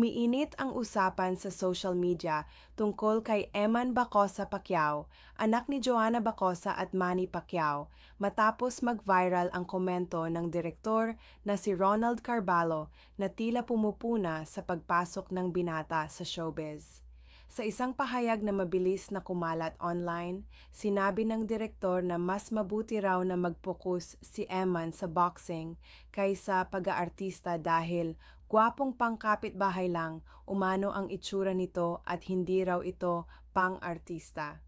Umiinit ang usapan sa social media tungkol kay Eman Bacosa Pacquiao, anak ni Joanna Bacosa at Manny Pacquiao, matapos mag-viral ang komento ng direktor na si Ronald Carballo na tila pumupuna sa pagpasok ng binata sa showbiz. Sa isang pahayag na mabilis na kumalat online, sinabi ng direktor na mas mabuti raw na mag-focus si Eman sa boxing kaysa pag-aartista dahil gwapong pangkapit-bahay lang, umano ang itsura nito at hindi raw ito pang-artista.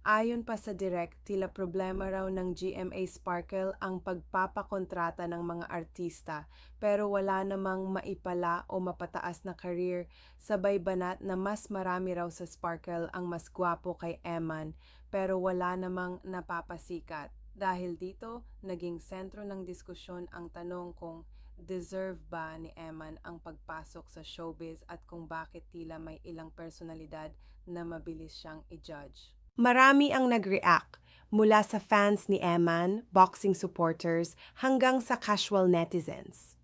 Ayon pa sa direct, tila problema raw ng GMA Sparkle ang pagpapakontrata ng mga artista pero wala namang maipala o mapataas na career. Sabay banat na mas marami raw sa Sparkle ang mas gwapo kay Eman pero wala namang napapasikat. Dahil dito, naging sentro ng diskusyon ang tanong kung deserve ba ni Eman ang pagpasok sa showbiz at kung bakit tila may ilang personalidad na mabilis siyang i-judge. Marami ang nag-react mula sa fans ni Eman, boxing supporters, hanggang sa casual netizens.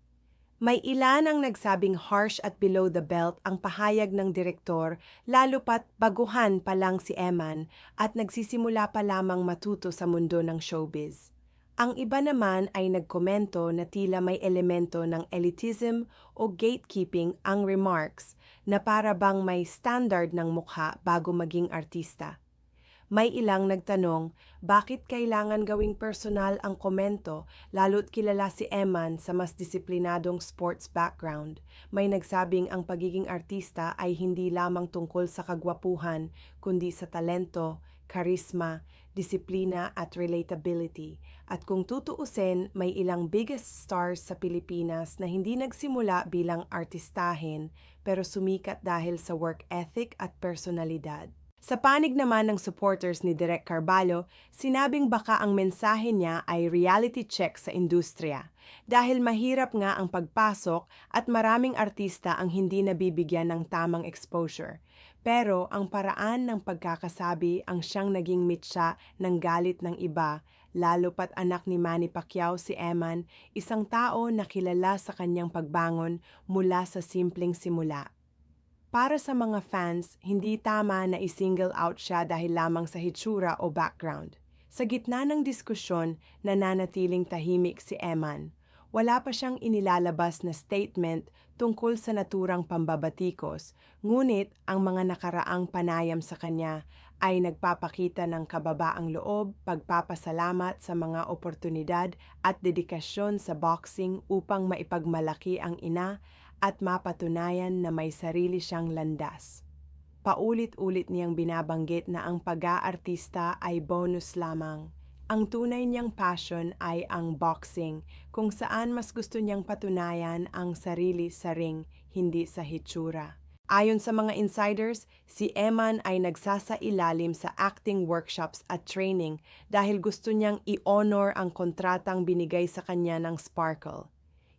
May ilan ang nagsabing harsh at below the belt ang pahayag ng direktor lalo pat baguhan pa lang si Eman at nagsisimula pa lamang matuto sa mundo ng showbiz. Ang iba naman ay nagkomento na tila may elemento ng elitism o gatekeeping ang remarks na para bang may standard ng mukha bago maging artista. May ilang nagtanong, bakit kailangan gawing personal ang komento lalo't kilala si Eman sa mas disiplinadong sports background. May nagsabing ang pagiging artista ay hindi lamang tungkol sa kagwapuhan, kundi sa talento, karisma, disiplina at relatability. At kung tutuusin, may ilang biggest stars sa Pilipinas na hindi nagsimula bilang artistahin pero sumikat dahil sa work ethic at personalidad. Sa panig naman ng supporters ni Direk Carballo, sinabing baka ang mensahe niya ay reality check sa industriya dahil mahirap nga ang pagpasok at maraming artista ang hindi nabibigyan ng tamang exposure. Pero ang paraan ng pagkakasabi ang siyang naging mitsa ng galit ng iba, lalo pat anak ni Manny Pacquiao si Eman, isang tao na kilala sa kanyang pagbangon mula sa simpleng simula. Para sa mga fans, hindi tama na i-single out siya dahil lamang sa hitsura o background. Sa gitna ng diskusyon, nananatiling tahimik si Eman. Wala pa siyang inilalabas na statement tungkol sa naturang pambabatikos, ngunit ang mga nakaraang panayam sa kanya ay nagpapakita ng kababaang loob, pagpapasalamat sa mga oportunidad at dedikasyon sa boxing upang maipagmalaki ang ina at mapatunayan na may sarili siyang landas. Paulit-ulit niyang binabanggit na ang pag-aartista ay bonus lamang. Ang tunay niyang passion ay ang boxing, kung saan mas gusto niyang patunayan ang sarili sa ring, hindi sa hitsura. Ayon sa mga insiders, si Eman ay nagsasailalim sa acting workshops at training dahil gusto niyang i-honor ang kontratang binigay sa kanya ng Sparkle.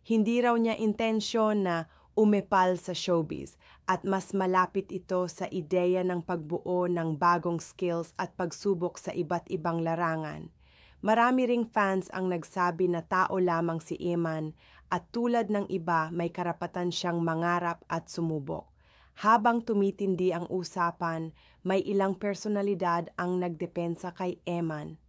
Hindi raw niya intensyon na umepal sa showbiz at mas malapit ito sa ideya ng pagbuo ng bagong skills at pagsubok sa iba't ibang larangan. Marami ring fans ang nagsabi na tao lamang si Iman at tulad ng iba may karapatan siyang mangarap at sumubok. Habang tumitindi ang usapan, may ilang personalidad ang nagdepensa kay Eman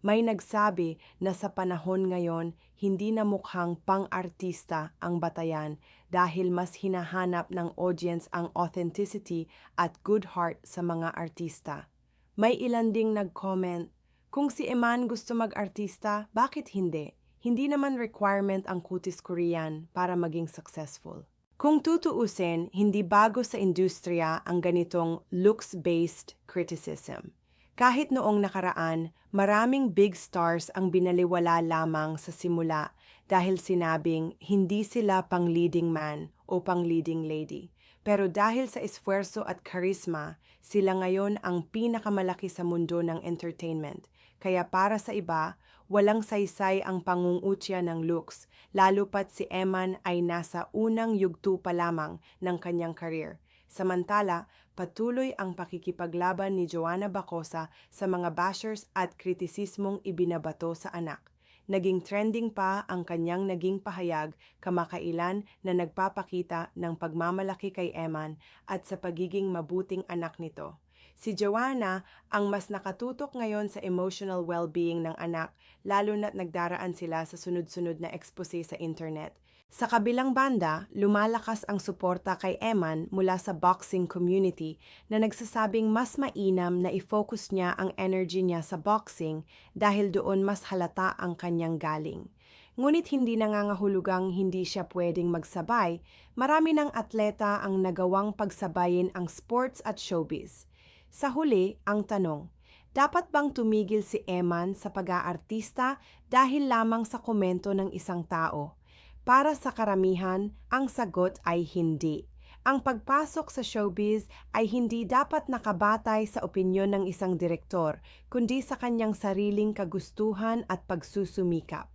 may nagsabi na sa panahon ngayon, hindi na mukhang pang-artista ang batayan dahil mas hinahanap ng audience ang authenticity at good heart sa mga artista. May ilan ding nag-comment, kung si Eman gusto mag-artista, bakit hindi? Hindi naman requirement ang kutis Korean para maging successful. Kung tutuusin, hindi bago sa industriya ang ganitong looks-based criticism. Kahit noong nakaraan, maraming big stars ang binaliwala lamang sa simula dahil sinabing hindi sila pang leading man o pang leading lady. Pero dahil sa esfuerzo at karisma, sila ngayon ang pinakamalaki sa mundo ng entertainment. Kaya para sa iba, walang saysay ang pangungutya ng looks, lalo pat si Eman ay nasa unang yugto pa lamang ng kanyang career. Samantala, patuloy ang pakikipaglaban ni Joanna Bacosa sa mga bashers at kritisismong ibinabato sa anak. naging trending pa ang kanyang naging pahayag kamakailan na nagpapakita ng pagmamalaki kay Eman at sa pagiging mabuting anak nito. Si Joanna ang mas nakatutok ngayon sa emotional well-being ng anak lalo na't nagdaraan sila sa sunod-sunod na expose sa internet. Sa kabilang banda, lumalakas ang suporta kay Eman mula sa boxing community na nagsasabing mas mainam na i-focus niya ang energy niya sa boxing dahil doon mas halata ang kanyang galing. Ngunit hindi nangangahulugang hindi siya pwedeng magsabay, marami ng atleta ang nagawang pagsabayin ang sports at showbiz. Sa huli, ang tanong, dapat bang tumigil si Eman sa pag-aartista dahil lamang sa komento ng isang tao? Para sa karamihan, ang sagot ay hindi. Ang pagpasok sa showbiz ay hindi dapat nakabatay sa opinyon ng isang direktor, kundi sa kanyang sariling kagustuhan at pagsusumikap.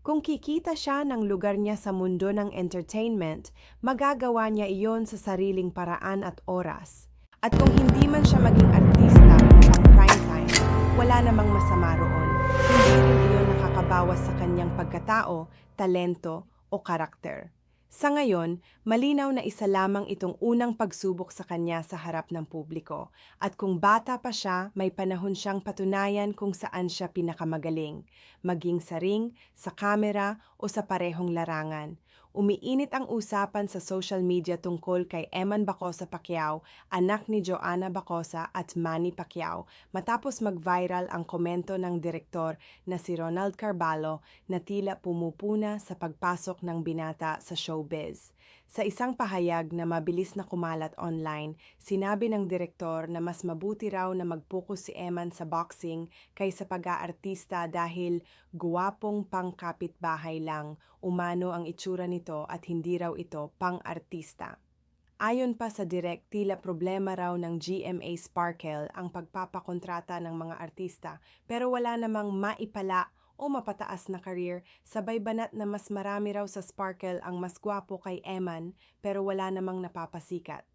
Kung kikita siya ng lugar niya sa mundo ng entertainment, magagawa niya iyon sa sariling paraan at oras. At kung hindi man siya maging artista pang prime time, wala namang masama roon. Hindi rin nakakabawas sa kanyang pagkatao, talento o karakter. Sa ngayon, malinaw na isa lamang itong unang pagsubok sa kanya sa harap ng publiko. At kung bata pa siya, may panahon siyang patunayan kung saan siya pinakamagaling. Maging sa ring, sa kamera o sa parehong larangan. Umiinit ang usapan sa social media tungkol kay Eman Bacosa Pacquiao, anak ni Joanna Bacosa at Manny Pacquiao, matapos mag-viral ang komento ng direktor na si Ronald Carballo na tila pumupuna sa pagpasok ng binata sa showbiz. Sa isang pahayag na mabilis na kumalat online, sinabi ng direktor na mas mabuti raw na mag-focus si Eman sa boxing kaysa pag-aartista dahil guwapong pang-kapitbahay lang, umano ang itsura nito at hindi raw ito pang-artista. Ayon pa sa direct, tila problema raw ng GMA Sparkle ang pagpapakontrata ng mga artista pero wala namang maipala o mapataas na career, sabay banat na mas marami raw sa Sparkle ang mas gwapo kay Eman pero wala namang napapasikat.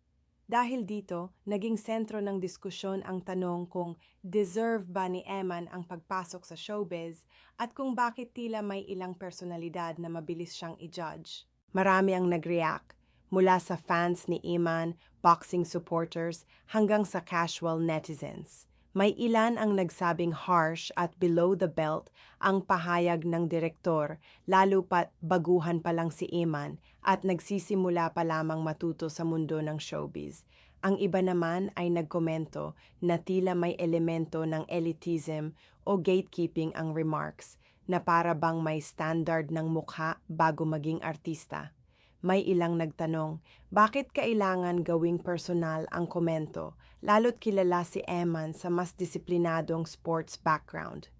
Dahil dito, naging sentro ng diskusyon ang tanong kung deserve ba ni Eman ang pagpasok sa showbiz at kung bakit tila may ilang personalidad na mabilis siyang i-judge. Marami ang nag-react, mula sa fans ni Eman, boxing supporters, hanggang sa casual netizens. May ilan ang nagsabing harsh at below the belt ang pahayag ng direktor, lalo pat baguhan pa lang si Eman at nagsisimula pa lamang matuto sa mundo ng showbiz. Ang iba naman ay nagkomento na tila may elemento ng elitism o gatekeeping ang remarks na para bang may standard ng mukha bago maging artista. May ilang nagtanong, bakit kailangan gawing personal ang komento, lalo't kilala si Eman sa mas disiplinadong sports background?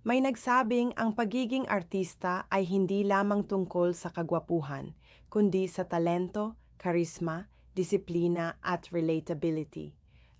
May nagsabing ang pagiging artista ay hindi lamang tungkol sa kagwapuhan, kundi sa talento, karisma, disiplina at relatability.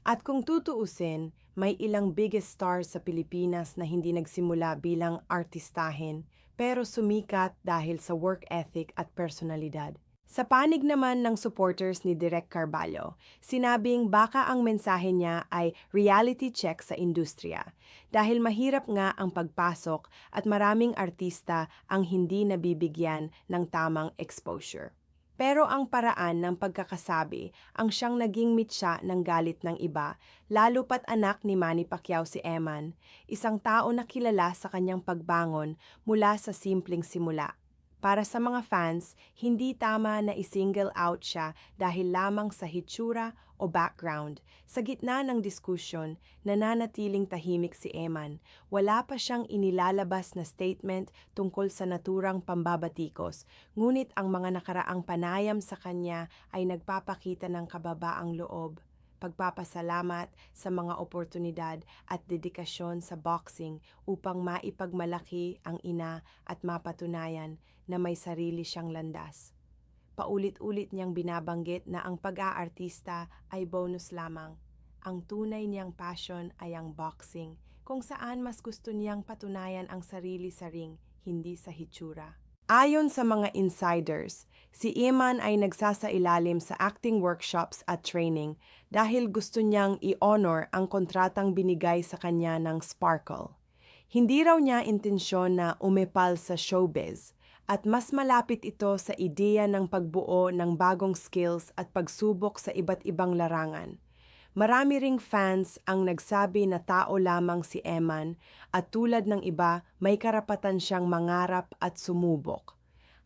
At kung tutuusin, may ilang biggest stars sa Pilipinas na hindi nagsimula bilang artistahin pero sumikat dahil sa work ethic at personalidad. Sa panig naman ng supporters ni Direk Carballo, sinabing baka ang mensahe niya ay reality check sa industriya dahil mahirap nga ang pagpasok at maraming artista ang hindi nabibigyan ng tamang exposure. Pero ang paraan ng pagkakasabi ang siyang naging mitsa ng galit ng iba, lalo pat anak ni Manny Pacquiao si Eman, isang tao na kilala sa kanyang pagbangon mula sa simpleng simula para sa mga fans, hindi tama na i-single out siya dahil lamang sa hitsura o background. Sa gitna ng diskusyon, nananatiling tahimik si Eman. Wala pa siyang inilalabas na statement tungkol sa naturang pambabatikos, ngunit ang mga nakaraang panayam sa kanya ay nagpapakita ng kababaang loob pagpapasalamat sa mga oportunidad at dedikasyon sa boxing upang maipagmalaki ang ina at mapatunayan na may sarili siyang landas. Paulit-ulit niyang binabanggit na ang pag-aartista ay bonus lamang. Ang tunay niyang passion ay ang boxing, kung saan mas gusto niyang patunayan ang sarili sa ring, hindi sa hitsura. Ayon sa mga insiders, si Iman ay nagsasailalim sa acting workshops at training dahil gusto niyang i-honor ang kontratang binigay sa kanya ng Sparkle. Hindi raw niya intensyon na umepal sa showbiz at mas malapit ito sa ideya ng pagbuo ng bagong skills at pagsubok sa iba't ibang larangan. Marami ring fans ang nagsabi na tao lamang si Eman at tulad ng iba, may karapatan siyang mangarap at sumubok.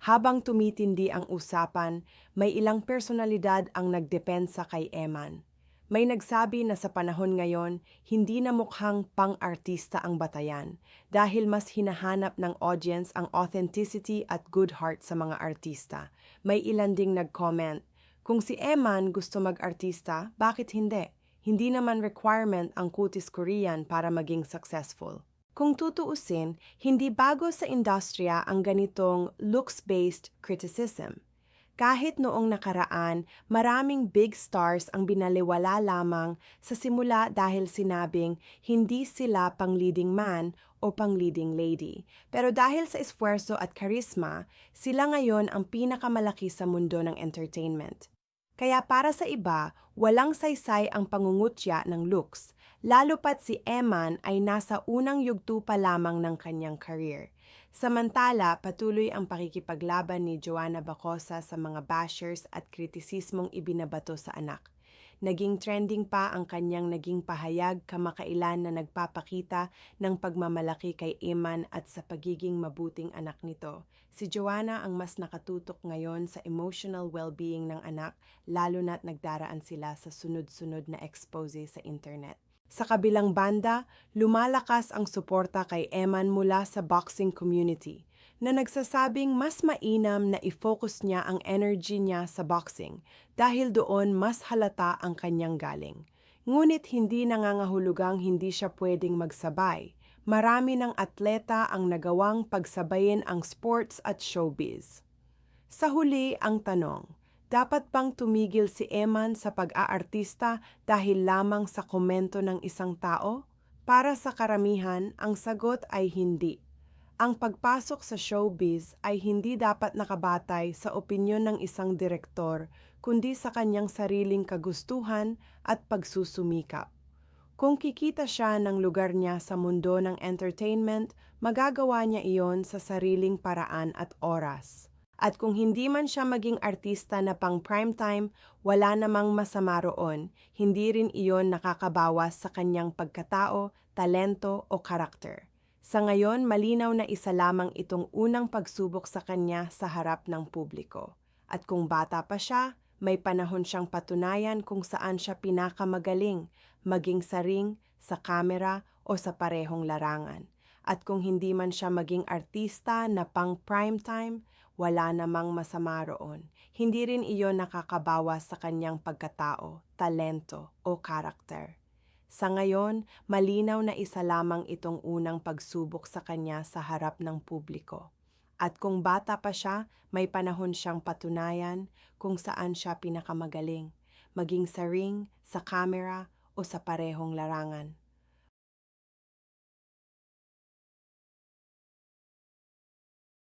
Habang tumitindi ang usapan, may ilang personalidad ang nagdepensa kay Eman. May nagsabi na sa panahon ngayon, hindi na mukhang pang-artista ang batayan dahil mas hinahanap ng audience ang authenticity at good heart sa mga artista. May ilan ding nag-comment, kung si Eman gusto mag-artista, bakit hindi? Hindi naman requirement ang kutis Korean para maging successful. Kung tutuusin, hindi bago sa industriya ang ganitong looks-based criticism. Kahit noong nakaraan, maraming big stars ang binaliwala lamang sa simula dahil sinabing hindi sila pang leading man o pang leading lady. Pero dahil sa esfuerzo at karisma, sila ngayon ang pinakamalaki sa mundo ng entertainment. Kaya para sa iba, walang saysay ang pangungutya ng looks, lalo pat si Eman ay nasa unang yugto pa lamang ng kanyang career. Samantala, patuloy ang pakikipaglaban ni Joanna Bacosa sa mga bashers at kritisismong ibinabato sa anak. Naging trending pa ang kanyang naging pahayag kamakailan na nagpapakita ng pagmamalaki kay Eman at sa pagiging mabuting anak nito. Si Joanna ang mas nakatutok ngayon sa emotional well-being ng anak lalo na't nagdaraan sila sa sunod-sunod na expose sa internet. Sa kabilang banda, lumalakas ang suporta kay Eman mula sa boxing community na nagsasabing mas mainam na i-focus niya ang energy niya sa boxing dahil doon mas halata ang kanyang galing. Ngunit hindi nangangahulugang hindi siya pwedeng magsabay. Marami ng atleta ang nagawang pagsabayin ang sports at showbiz. Sa huli ang tanong, dapat bang tumigil si Eman sa pag-aartista dahil lamang sa komento ng isang tao? Para sa karamihan, ang sagot ay hindi. Ang pagpasok sa showbiz ay hindi dapat nakabatay sa opinyon ng isang direktor, kundi sa kanyang sariling kagustuhan at pagsusumikap. Kung kikita siya ng lugar niya sa mundo ng entertainment, magagawa niya iyon sa sariling paraan at oras. At kung hindi man siya maging artista na pang primetime, wala namang masama roon, hindi rin iyon nakakabawas sa kanyang pagkatao, talento o karakter. Sa ngayon, malinaw na isa lamang itong unang pagsubok sa kanya sa harap ng publiko. At kung bata pa siya, may panahon siyang patunayan kung saan siya pinakamagaling, maging sa ring, sa kamera o sa parehong larangan. At kung hindi man siya maging artista na pang primetime, wala namang masama roon. Hindi rin iyon nakakabawas sa kanyang pagkatao, talento o karakter. Sa ngayon, malinaw na isa lamang itong unang pagsubok sa kanya sa harap ng publiko. At kung bata pa siya, may panahon siyang patunayan kung saan siya pinakamagaling, maging sa ring, sa camera o sa parehong larangan.